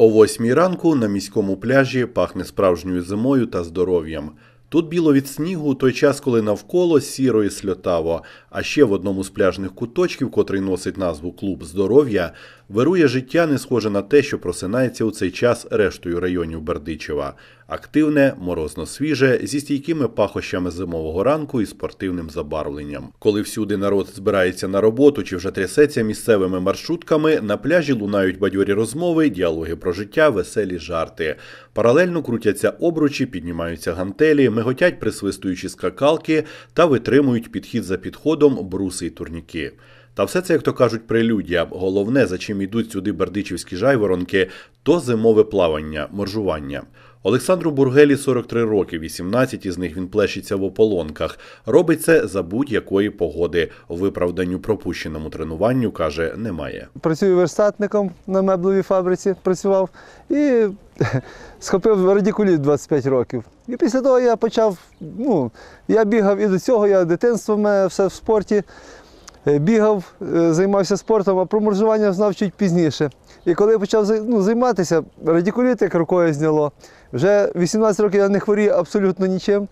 О восьмій ранку на міському пляжі пахне справжньою зимою та здоров'ям. Тут біло від снігу той час, коли навколо сіро і сльотаво. А ще в одному з пляжних куточків, котрий носить назву Клуб здоров'я, вирує життя, не схоже на те, що просинається у цей час рештою районів Бердичева. Активне, морозно свіже, зі стійкими пахощами зимового ранку і спортивним забарвленням. Коли всюди народ збирається на роботу чи вже трясеться місцевими маршрутками, на пляжі лунають бадьорі розмови, діалоги про життя, веселі жарти. Паралельно крутяться обручі, піднімаються гантелі, миготять присвистуючі скакалки та витримують підхід за підходом бруси й турніки. Та все це, як то кажуть, прелюдія. Головне, за чим йдуть сюди бердичівські жайворонки, то зимове плавання, моржування. Олександру Бургелі 43 роки, 18 із них він плещеться в ополонках. Робить це за будь-якої погоди. Виправданню пропущеному тренуванню каже, немає. Працюю верстатником на меблевій фабриці, працював і схопив радикуліт 25 років. І після того я почав, ну, я бігав і до цього, я дитинство все в спорті. Е, Бігав, е, займався спортом, а про моржування знав чуть пізніше. І коли я почав ну, займатися, радикуліт як рукою зняло. Вже 18 років я не хворію абсолютно нічим.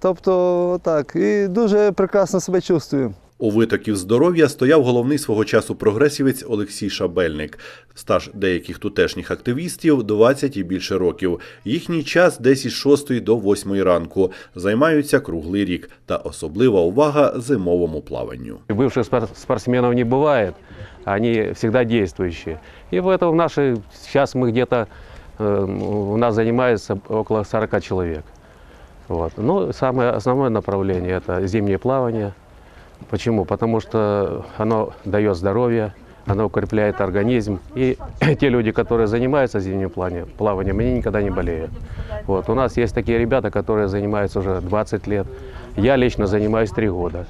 Тобто так, і дуже прекрасно себе чувствую. У витоків здоров'я стояв головний свого часу прогресівець Олексій Шабельник. Стаж деяких тутешніх активістів 20 і більше років. Їхній час десь із 6 до 8 ранку. Займаються круглий рік. Та особлива увага зимовому плаванню. Бывших спор- спортсменов не бывает, они всегда действующие. И в этом наши, сейчас мы где-то, э, у нас занимается около 40 человек. Вот. Но самое основное направление – это зимнее плавание. Почему? Потому что оно дает здоровье, оно укрепляет организм. И те люди, которые занимаются зимним плане- плаванием, они никогда не болеют. Вот. У нас есть такие ребята, которые занимаются уже 20 лет. Я лично занимаюсь 3 года.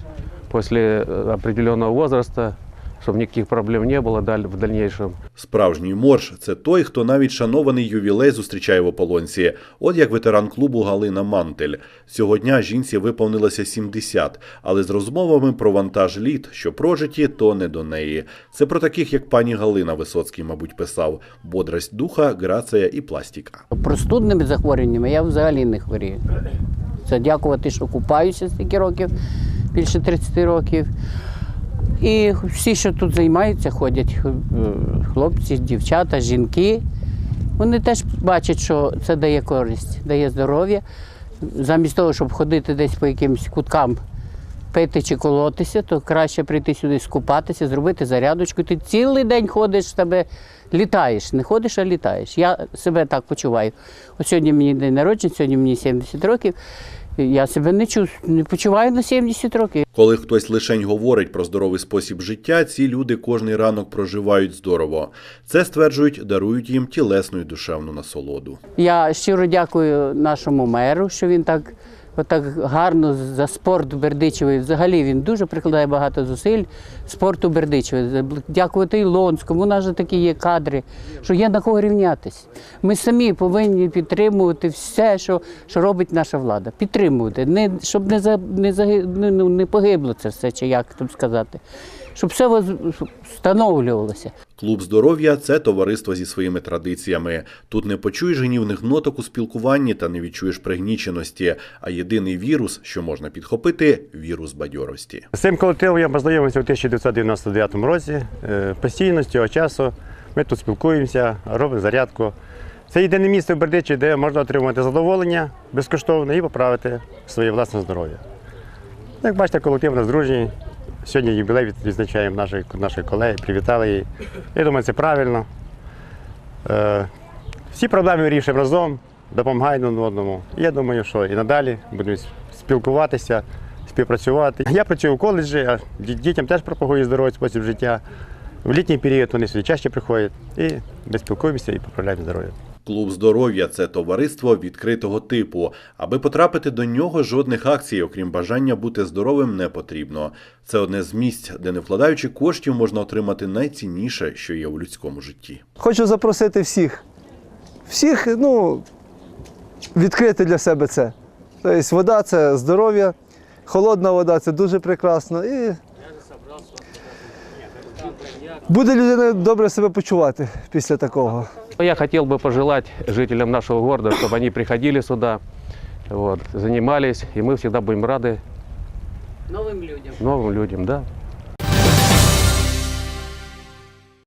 После э, определенного возраста, чтобы никаких проблем не было даль- в дальнейшем, Справжній морж це той, хто навіть шанований ювілей зустрічає в ополонці. От як ветеран клубу Галина Мантель. Цього дня жінці виповнилося 70, але з розмовами про вантаж літ, що прожиті, то не до неї. Це про таких, як пані Галина Висоцький, мабуть, писав: бодрость духа, грація і пластика. Простудними захворюваннями я взагалі не хворію. Це дякувати, що купаюся стільки років, більше 30 років. І всі, що тут займаються, ходять е, хлопці, дівчата, жінки. Вони теж бачать, що це дає користь, дає здоров'я. Замість того, щоб ходити десь по якимось куткам, пити чи колотися, то краще прийти сюди скупатися, зробити зарядочку. Ти цілий день ходиш тебе, літаєш. Не ходиш, а літаєш. Я себе так почуваю. От сьогодні мені день народження, сьогодні мені 70 років. Я себе не чув, не почуваю на 70 років. Коли хтось лишень говорить про здоровий спосіб життя, ці люди кожний ранок проживають здорово. Це стверджують, дарують їм тілесну і душевну насолоду. Я щиро дякую нашому меру, що він так, отак гарно за спорт Бердичевий. Взагалі він дуже прикладає багато зусиль спорту Бердичеве. Дякувати Ілонському. У нас же такі є кадри, що є на кого рівнятись. Ми самі повинні підтримувати все, що, що робить наша влада. Підтримувати, не, щоб не, за, не, за, не, ну, не погибло це все, чи як там сказати. Щоб все воз- встановлювалося. Клуб здоров'я це товариство зі своїми традиціями. Тут не почуєш гнівних ноток у спілкуванні та не відчуєш пригніченості. А єдиний вірус, що можна підхопити вірус бадьорості. З цим колективом я познайомився у 1999 році. Е, Постійно з цього часу ми тут спілкуємося, робимо зарядку. Це єдине місце в Бердичі, де можна отримати задоволення безкоштовно і поправити своє власне здоров'я. Як бачите, колектив у нас дружній. Сьогодні юбілей відзначаємо нашої, нашої колеги, привітали її. Я думаю, це правильно. Е, Всі проблеми вирішуємо разом, допомагаємо один одному. Я думаю, що і надалі будемо спілкуватися, співпрацювати. Я працюю у коледжі, а дітям теж пропагую здоровий спосіб життя. В літній період вони сюди чаще приходять і ми спілкуємося і поправляємо здоров'я. Клуб здоров'я це товариство відкритого типу. Аби потрапити до нього, жодних акцій, окрім бажання бути здоровим, не потрібно. Це одне з місць, де не вкладаючи коштів, можна отримати найцінніше, що є у людському житті. Хочу запросити всіх. Всіх, ну, відкрити для себе це. Тобто вода це здоров'я, холодна вода це дуже прекрасно. І буде людина добре себе почувати після такого. Я хотел бы пожелать жителям нашего города, чтобы они приходили сюда, вот, занимались, и мы всегда будем рады Новим людям. новым людям, да.